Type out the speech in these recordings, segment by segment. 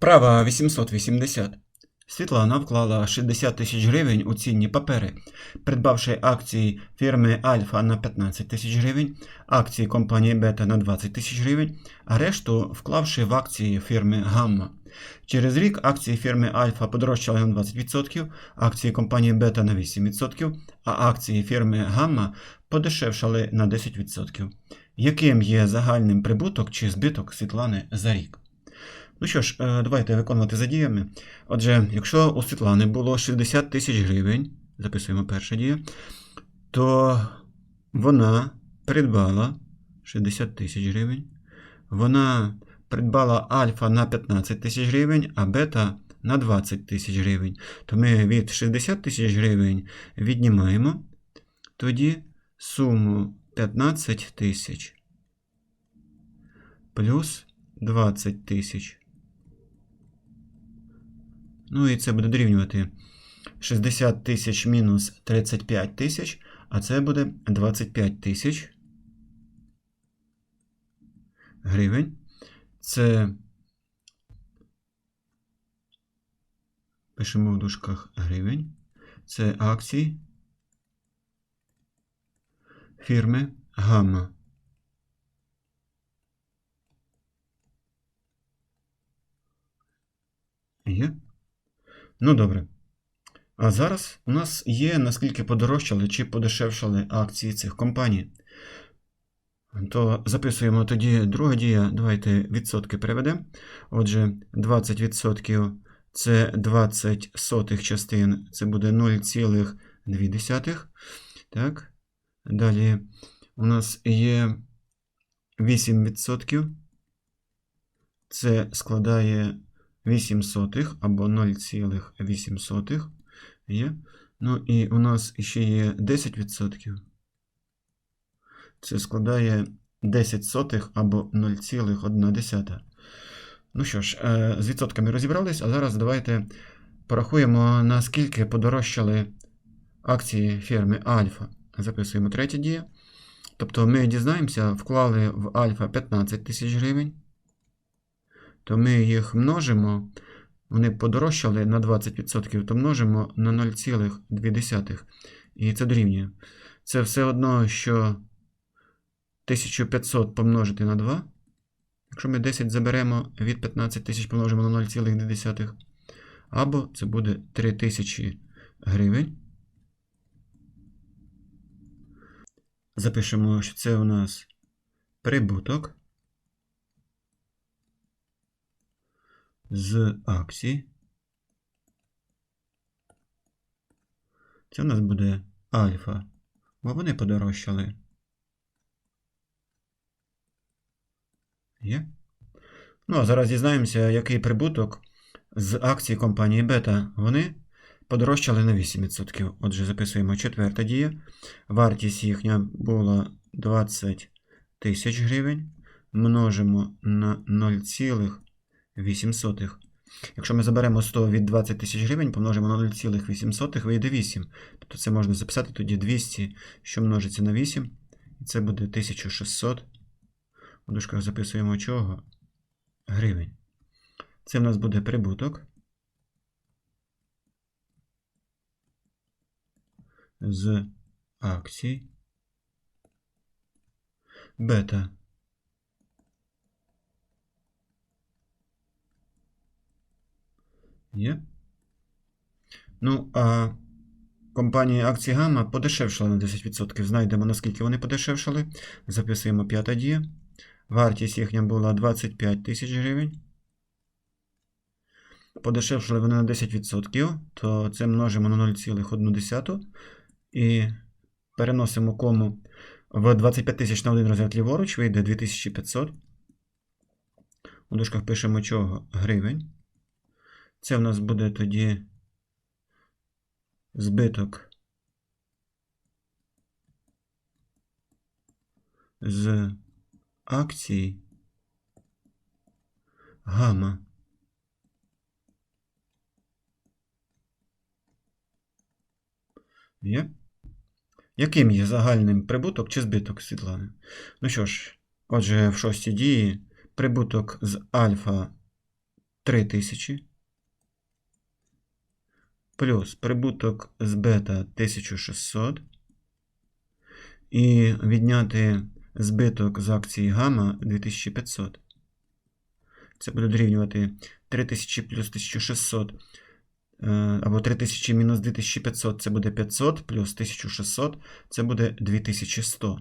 Вправа 880. Світлана вклала 60 тисяч гривень у цінні папери, придбавши акції фірми Альфа на 15 тисяч гривень, акції компанії Бета на 20 тисяч гривень, а решту вклавши в акції фірми Гамма. Через рік акції фірми Альфа подорожчали на 20%, акції компанії Бета на 8%, а акції фірми Гамма подешевшали на 10%. Яким є загальним прибуток чи збиток Світлани за рік? Ну що ж, е, давайте виконувати за діями. Отже, якщо у Світлани було 60 тисяч гривень, записуємо перша дія, то вона придбала 60 тисяч гривень. Вона придбала альфа на 15 тисяч гривень, а бета на 20 тисяч гривень. То ми від 60 тисяч гривень віднімаємо тоді суму 15 тисяч плюс 20 тисяч. Ну і це буде дорівнювати 60 тисяч мінус 35 тисяч, а це буде 25 тисяч гривень. Це пишемо в дужках гривень. Це акції фірми Гамма. Є? Ну добре. А зараз у нас є, наскільки подорожчали чи подешевшали акції цих компаній. То записуємо тоді друга дія. Давайте відсотки переведемо. Отже, 20% це 20 сотих частин, це буде 0,2. Так. Далі у нас є 8%. Це складає 8 сотих або 0,8 є. Ну і у нас ще є 10%. Це складає 10 сотих або 0,1. Ну що ж, е, з відсотками розібрались, а зараз давайте порахуємо, наскільки подорожчали акції фірми Альфа. Записуємо третя дія. Тобто ми дізнаємося, вклали в Альфа 15 тисяч гривень то ми їх множимо, вони подорожчали на 20%, то множимо на 0,2. І це дорівнює. Це все одно, що 1500 помножити на 2. Якщо ми 10 заберемо від 15 тисяч помножимо на 0,2. Або це буде 3000 гривень. Запишемо, що це у нас прибуток. З акцій. Це у нас буде альфа, бо вони подорожчали. Є? Ну, а зараз дізнаємося, який прибуток з акцій компанії Бета. Вони подорожчали на 8%. Отже, записуємо четверта дія. Вартість їхня була 20 тисяч гривень. Множимо на 0,2. 8. Якщо ми заберемо 100 від 20 тисяч гривень, помножимо на 0,8, вийде 8. Тобто це можна записати тоді 200, що множиться на 8. І це буде 1600. У дужках записуємо чого? Гривень. Це в нас буде прибуток. З акцій. Бета. Є. Ну, а компанія акції Гамма подешевшала на 10%. Знайдемо, наскільки вони подешевшали. Записуємо п'ята дія. Вартість їхня була 25 тисяч гривень. Подешевшили вони на 10%, то це множимо на 0,1 і переносимо кому в 25 тисяч на один розряд ліворуч, вийде 2500. У дужках пишемо чого? Гривень. Це в нас буде тоді збиток з акцій гама. Є? Яким є загальним прибуток чи збиток Світлани? Ну що ж, отже, в шостій дії прибуток з альфа 3000. Плюс прибуток з бета 1600. І відняти збиток з акції гамма 2500. Це буде дорівнювати 3000 плюс 1600. е, Або 3000 мінус 2500 це буде 500, плюс 1600 це буде 2100.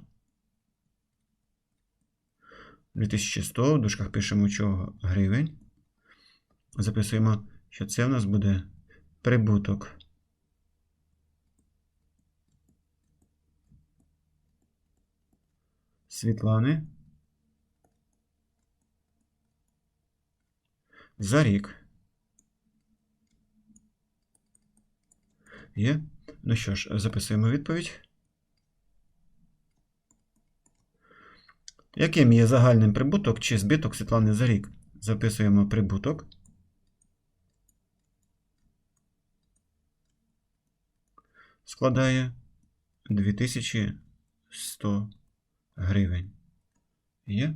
2100 в дужках пишемо чого гривень. Записуємо, що це в нас буде прибуток. Світлани. За рік. Є. Ну що ж, записуємо відповідь. Яким є загальним прибуток чи збиток Світлани за рік? Записуємо прибуток. Складає 2100 гривень. Є?